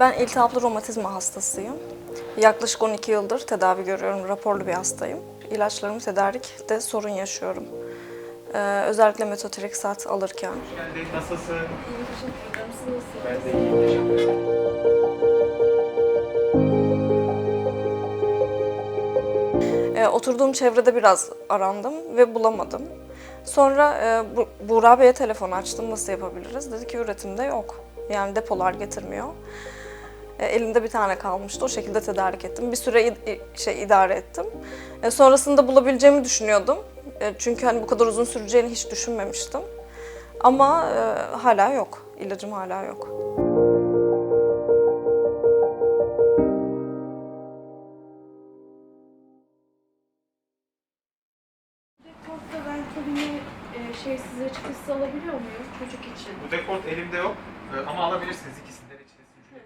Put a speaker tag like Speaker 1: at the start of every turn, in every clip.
Speaker 1: Ben iltihaplı romatizma hastasıyım. Yaklaşık 12 yıldır tedavi görüyorum. Raporlu bir hastayım. İlaçlarımı tedarikte sorun yaşıyorum. Ee, özellikle metotrexat alırken.
Speaker 2: geldin. Nasılsın?
Speaker 1: İyi teşekkür ederim. Siz nasılsınız?
Speaker 2: Ben de iyiyim. Teşekkür ederim.
Speaker 1: Ee, oturduğum çevrede biraz arandım ve bulamadım. Sonra e, Bu- Buğra Bey'e telefon açtım nasıl yapabiliriz. Dedi ki üretimde yok. Yani depolar getirmiyor. E, elimde bir tane kalmıştı. O şekilde tedarik ettim. Bir süre şey idare ettim. E, sonrasında bulabileceğimi düşünüyordum. E, çünkü hani bu kadar uzun süreceğini hiç düşünmemiştim. Ama hala yok. İlacım hala yok.
Speaker 3: Şey size alabiliyor muyum çocuk için?
Speaker 2: Bu dekort elimde yok ama alabilirsiniz ikisinden içerisinde.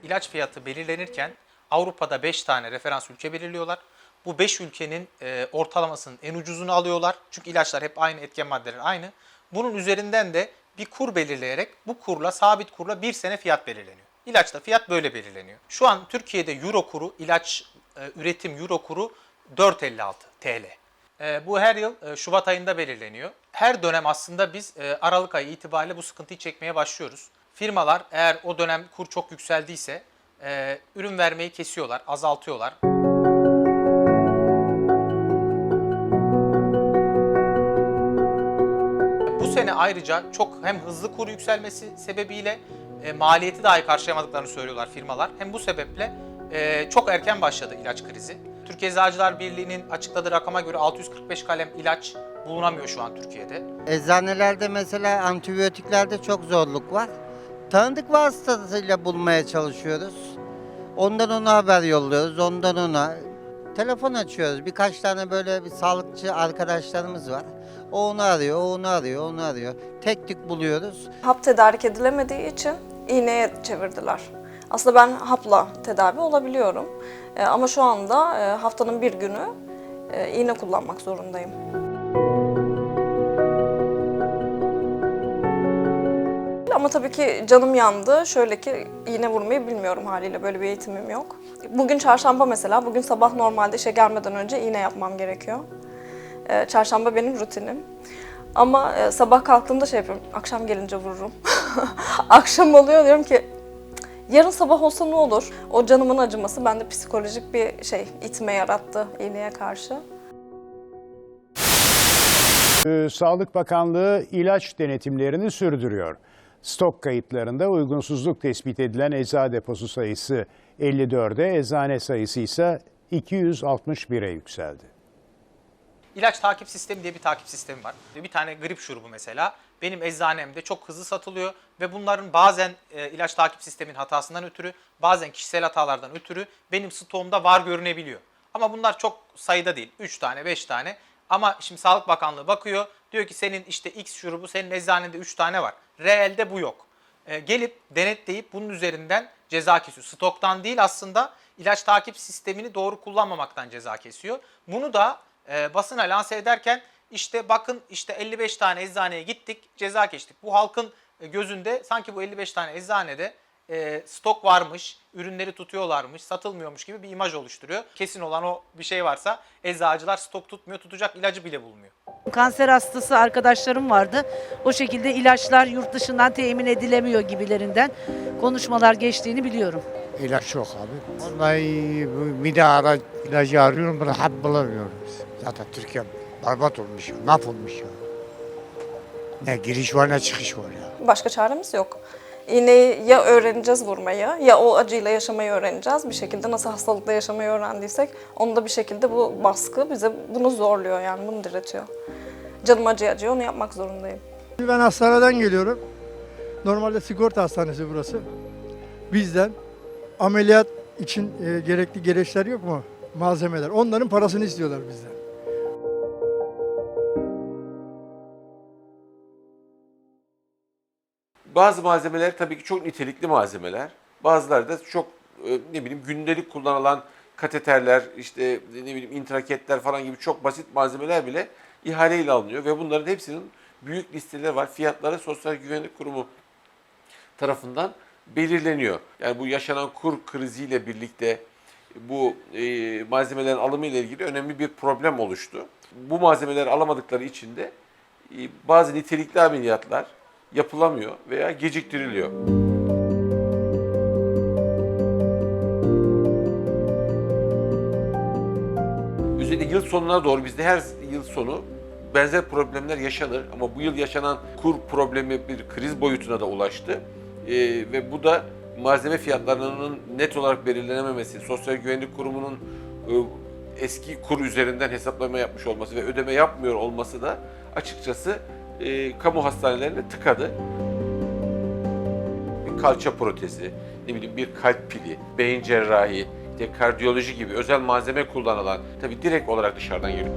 Speaker 2: İlaç fiyatı belirlenirken Avrupa'da 5 tane referans ülke belirliyorlar. Bu 5 ülkenin e, ortalamasının en ucuzunu alıyorlar. Çünkü ilaçlar hep aynı, etken maddeler aynı. Bunun üzerinden de bir kur belirleyerek bu kurla, sabit kurla bir sene fiyat belirleniyor. İlaçta fiyat böyle belirleniyor. Şu an Türkiye'de euro kuru, ilaç e, üretim euro kuru 4.56 TL. E, bu her yıl e, Şubat ayında belirleniyor. Her dönem aslında biz e, Aralık ayı itibariyle bu sıkıntıyı çekmeye başlıyoruz. Firmalar eğer o dönem kur çok yükseldiyse e, ürün vermeyi kesiyorlar, azaltıyorlar. Bu sene ayrıca çok hem hızlı kur yükselmesi sebebiyle e, maliyeti dahi karşılayamadıklarını söylüyorlar firmalar. Hem bu sebeple e, çok erken başladı ilaç krizi. Türkiye Eczacılar Birliği'nin açıkladığı rakama göre 645 kalem ilaç bulunamıyor şu an Türkiye'de.
Speaker 4: Eczanelerde mesela antibiyotiklerde çok zorluk var. Tanıdık vasıtasıyla bulmaya çalışıyoruz. Ondan ona haber yolluyoruz, ondan ona. Telefon açıyoruz. Birkaç tane böyle bir sağlıkçı arkadaşlarımız var. O onu arıyor, o onu arıyor, onu arıyor. Tek tük buluyoruz.
Speaker 1: Hap tedarik edilemediği için iğneye çevirdiler. Aslında ben hapla tedavi olabiliyorum. E, ama şu anda e, haftanın bir günü e, iğne kullanmak zorundayım. Ama tabii ki canım yandı. Şöyle ki iğne vurmayı bilmiyorum haliyle. Böyle bir eğitimim yok. Bugün çarşamba mesela. Bugün sabah normalde işe gelmeden önce iğne yapmam gerekiyor. E, çarşamba benim rutinim. Ama e, sabah kalktığımda şey yapıyorum. Akşam gelince vururum. akşam oluyor diyorum ki yarın sabah olsa ne olur? O canımın acıması bende psikolojik bir şey itme yarattı iğneye karşı.
Speaker 5: Ee, Sağlık Bakanlığı ilaç denetimlerini sürdürüyor. Stok kayıtlarında uygunsuzluk tespit edilen eczacı deposu sayısı 54'e, eczane sayısı ise 261'e yükseldi.
Speaker 2: İlaç takip sistemi diye bir takip sistemi var. Bir tane grip şurubu mesela benim eczanemde çok hızlı satılıyor ve bunların bazen e, ilaç takip sistemin hatasından ötürü, bazen kişisel hatalardan ötürü benim stoğumda var görünebiliyor. Ama bunlar çok sayıda değil. 3 tane, 5 tane. Ama şimdi Sağlık Bakanlığı bakıyor. Diyor ki senin işte X şurubu senin eczanende 3 tane var. Reelde bu yok. E, gelip denetleyip bunun üzerinden ceza kesiyor. Stoktan değil aslında ilaç takip sistemini doğru kullanmamaktan ceza kesiyor. Bunu da e, basına lanse ederken işte bakın işte 55 tane eczaneye gittik ceza geçtik. Bu halkın e, gözünde sanki bu 55 tane eczanede e, stok varmış, ürünleri tutuyorlarmış, satılmıyormuş gibi bir imaj oluşturuyor. Kesin olan o bir şey varsa eczacılar stok tutmuyor, tutacak ilacı bile bulmuyor.
Speaker 6: Kanser hastası arkadaşlarım vardı. O şekilde ilaçlar yurt dışından temin edilemiyor gibilerinden konuşmalar geçtiğini biliyorum.
Speaker 7: İlaç yok abi. Vallahi mide ara ilacı arıyorum hap bulamıyorum. Zaten Türkiye berbat olmuş, ya, mahvolmuş ya. Ne giriş var ne çıkış var ya.
Speaker 1: Başka çaremiz yok. İğneyi ya öğreneceğiz vurmayı ya o acıyla yaşamayı öğreneceğiz. Bir şekilde nasıl hastalıkla yaşamayı öğrendiysek onu da bir şekilde bu baskı bize bunu zorluyor yani bunu diretiyor. Canım acıyor acıyor onu yapmak zorundayım.
Speaker 8: Ben hastaneden geliyorum. Normalde sigorta hastanesi burası. Bizden ameliyat için e, gerekli gereçler yok mu? Malzemeler. Onların parasını istiyorlar bizden.
Speaker 9: Bazı malzemeler tabii ki çok nitelikli malzemeler. Bazıları da çok e, ne bileyim gündelik kullanılan kateterler, işte ne bileyim intraketler falan gibi çok basit malzemeler bile ihaleyle alınıyor ve bunların hepsinin büyük listeleri var. Fiyatları Sosyal Güvenlik Kurumu tarafından belirleniyor. Yani bu yaşanan kur kriziyle birlikte bu e, malzemelerin alımı ile ilgili önemli bir problem oluştu. Bu malzemeleri alamadıkları için de e, bazı nitelikli ameliyatlar yapılamıyor veya geciktiriliyor. Özellikle yıl sonuna doğru bizde her yıl sonu benzer problemler yaşanır ama bu yıl yaşanan kur problemi bir kriz boyutuna da ulaştı. Ee, ve bu da malzeme fiyatlarının net olarak belirlenememesi, Sosyal Güvenlik Kurumu'nun e, eski kur üzerinden hesaplama yapmış olması ve ödeme yapmıyor olması da açıkçası e, kamu hastanelerini tıkadı. Bir kalça protezi, ne bileyim bir kalp pili, beyin cerrahi, işte kardiyoloji gibi özel malzeme kullanılan, tabii direkt olarak dışarıdan geliyor.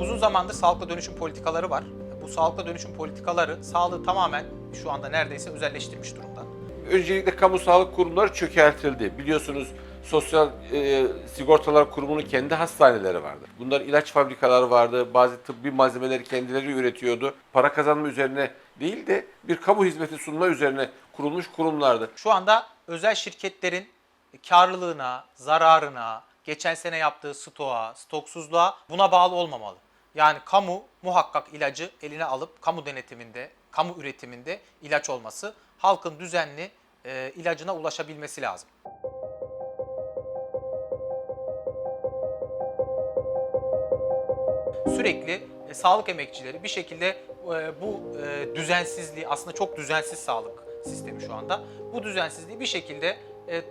Speaker 2: Uzun zamandır sağlıklı dönüşüm politikaları var. Bu sağlıklı dönüşüm politikaları sağlığı tamamen şu anda neredeyse özelleştirmiş durumda.
Speaker 9: Öncelikle kamu sağlık kurumları çökertildi. Biliyorsunuz Sosyal e, Sigortalar Kurumu'nun kendi hastaneleri vardı. Bunlar ilaç fabrikaları vardı. Bazı tıbbi malzemeleri kendileri üretiyordu. Para kazanma üzerine değil de bir kamu hizmeti sunma üzerine kurulmuş kurumlardı.
Speaker 2: Şu anda özel şirketlerin karlılığına, zararına, geçen sene yaptığı stoğa, stoksuzluğa buna bağlı olmamalı. Yani kamu muhakkak ilacı eline alıp kamu denetiminde, kamu üretiminde ilaç olması, halkın düzenli e, ilacına ulaşabilmesi lazım. Sürekli e, sağlık emekçileri bir şekilde e, bu e, düzensizliği, aslında çok düzensiz sağlık sistemi şu anda, bu düzensizliği bir şekilde e,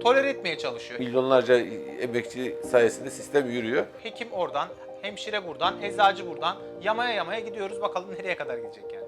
Speaker 2: tolere etmeye çalışıyor.
Speaker 9: Milyonlarca emekçi sayesinde sistem yürüyor.
Speaker 2: Hekim oradan, hemşire buradan, eczacı buradan, yamaya yamaya gidiyoruz bakalım nereye kadar gidecek yani.